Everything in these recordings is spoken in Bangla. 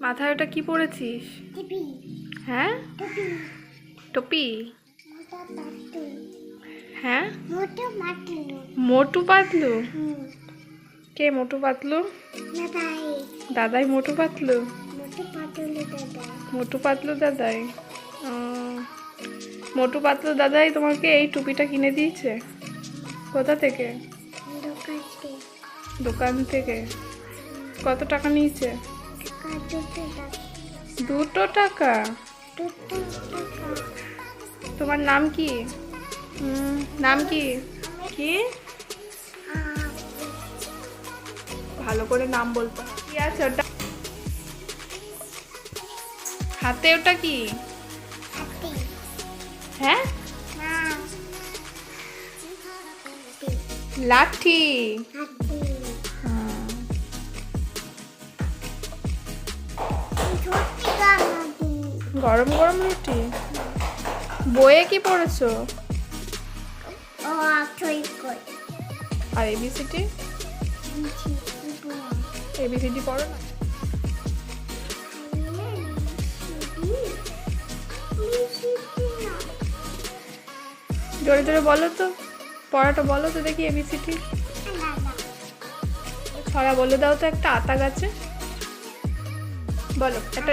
মাথায় ওটা কি পরেছিস হ্যাঁ? টুপি। টপি? হ্যাঁ? মোটু পাতলু। কে মোটু পাতলু? দাদাই। দাদাই মোটু পাতলু? মোটা পাতলু দাদাই। ও, মোটু পাতলু দাদাই তোমাকে এই টুপিটা কিনে দিয়েছে? কোথা থেকে। দোকান থেকে। কত টাকা নিয়েছে? দুটো টাকা? তোমার নাম কি? নাম কি? কি? ভালো করে নাম বলতে। কি আছে ওটা? হাতে ওটা কি? হ্যাঁ? লাঠি। গরম গরম রুটি। বইয়ে কি পড়েছো? আর এবিসিটি এবিসিডি পড়ো না। জোরে জোরে বলো তো পড়াটা বলো তো দেখি এবিসিটি ছড়া বলে দাও তো একটা আতা গাছে। বলো একটা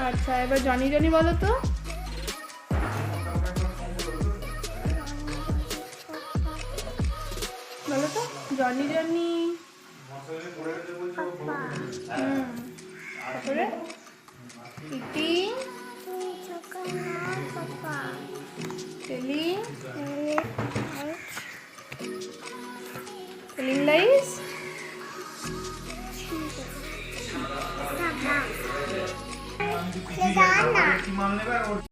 আচ্ছা এবার জনি জনি বলো তো। বলো তো জনি জনি তারপরে? ইটি। টেলি টেলিং मामले में